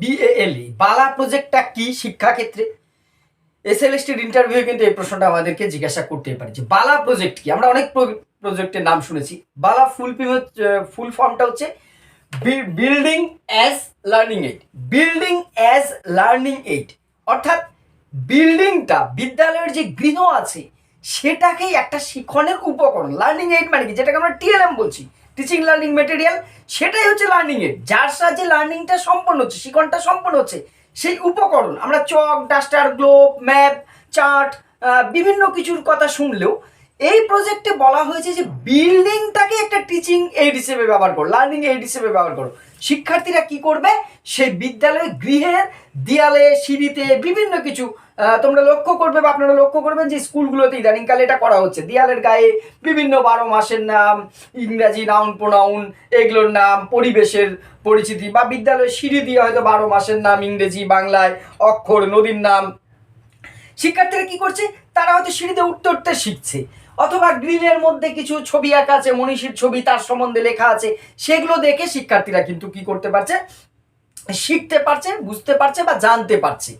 বিএএলই বালা প্রজেক্টটা কি শিক্ষাক্ষেত্রে? এসএলএসটির ইন্টারভিউ কিন্তু এই প্রশ্নটা আমাদেরকে জিজ্ঞাসা করতে পারে যে বালা প্রজেক্ট কি? আমরা অনেক প্রজেক্টের নাম শুনেছি। বালা ফুল ফুল ফর্মটা হচ্ছে building as learning aid building as learning aid অর্থাৎ বিল্ডিংটা বিদ্যালয়ের যে গৃহ আছে, সেটাকেই একটা শিক্ষণের উপকরণ। লার্নিং এইড মানে কি? যেটাকে আমরা টিএলএম বলছি। টিচিং লার্নিং মেটেরিয়াল সেটাই হচ্ছে লার্নিংয়ের যার সাহায্যে লার্নিংটা সম্পন্ন হচ্ছে শিকনটা সম্পন্ন হচ্ছে, সেই উপকরণ। আমরা chalk duster globe map chart বিভিন্ন কিছুর কথা শুনলেও এই প্রজেক্টে বলা হয়েছে যে বিল্ডিংটাকে একটা টিচিং এইড হিসেবে ব্যবহার করো লার্নিং এইড হিসেবে ব্যবহার করো। শিক্ষার্থীরা কি করবে? সেই বিদ্যালয়ে গৃহের দেয়ালে, সিঁড়িতে বিভিন্ন কিছু তোমরা লক্ষ্য করবে বা আপনারা লক্ষ্য করবেন যে স্কুলগুলোতে ইদানিংকালে এটা করা হচ্ছে। দেয়ালের গায়ে বিভিন্ন বারো মাসের নাম, ইংরাজি নাউন প্রোনাউন এগুলোর নাম, পরিবেশের পরিচিতি বা বিদ্যালয়ের সিঁড়ি দিয়ে হয়তো বারো মাসের নাম ইংরেজি, বাংলায় অক্ষর, নদীর নাম। শিক্ষার্থীরা কি করছে? তারা হয়তো সিঁড়িতে উঠতে উঠতে শিখছে। অথবা গ্রিলের মধ্যে কিছু ছবি আঁকা আছে, মনীষীর ছবি, তার সম্বন্ধে লেখা আছে। সেগুলো দেখে শিক্ষার্থীরা কিন্তু কি করতে পারছে? শিখতে পারছে, বুঝতে পারছে বা জানতে পারছে।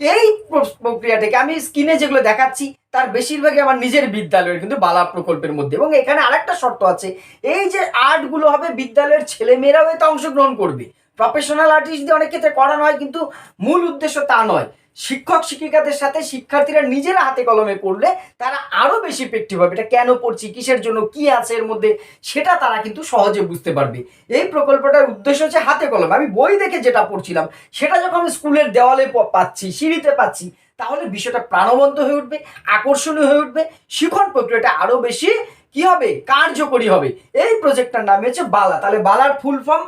এই প্র- প্রক্রিয়াটাকে আমি স্ক্রিনে যেগুলো দেখাচ্ছি, তার বেশিরভাগই আমার নিজের বিদ্যালয়ের কিন্তু বালা প্রকল্পের মধ্যে। এবং এখানে আরেকটা শর্ত আছে, এই যে আর্টগুলো হবে, বিদ্যালয়ের ছেলেমেয়েরাও এতে অংশগ্রহণ করবে। প্রফেশনাল আর্টিস্ট দিয়ে অনেক ক্ষেত্রে করানো হয়, কিন্তু মূল উদ্দেশ্য তা নয়। শিক্ষক শিক্ষিকাদের সাথে শিক্ষার্থীরা নিজেরা হাতে কলমে করলে তারা আরও বেশি ইফেক্টিভ হবে। এটা কেন পড়ছি, কিসের জন্য, কি আছে এর মধ্যে, সেটা তারা কিন্তু সহজে বুঝতে পারবে। এই প্রকল্পটার উদ্দেশ্য হচ্ছে হাতে কলম। আমি বই দেখে যেটা পড়ছিলাম, সেটা যখন আমি স্কুলের দেওয়ালে পাচ্ছি, সিঁড়িতে পাচ্ছি, তাহলে বিষয়টা প্রাণবন্ত হয়ে উঠবে, আকর্ষণীয় হয়ে উঠবে, শিখন প্রক্রিয়াটা আরও বেশি কি হবে? কার্যকরী হবে। এই প্রজেক্টটার নাম হচ্ছে বালা। তাহলে বালার full form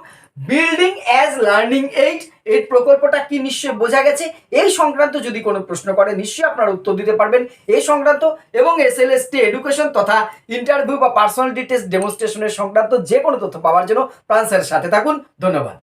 building as learning aid এই প্রকল্পটা কি নিশ্চয় বোঝা গেছে? এই সংক্রান্ত যদি কোনো প্রশ্ন করে, নিশ্চয়ই আপনার উত্তর দিতে পারবেন। এই সংক্রান্ত এবং এস এল টি এডুকেশন তথা ইন্টারভিউ বা পার্সোনালিটি টেস্ট ডেমনস্ট্রেশনের সংক্রান্ত যে কোনো তথ্য পাওয়ার জন্য প্রাণ সাথে থাকুন। ধন্যবাদ।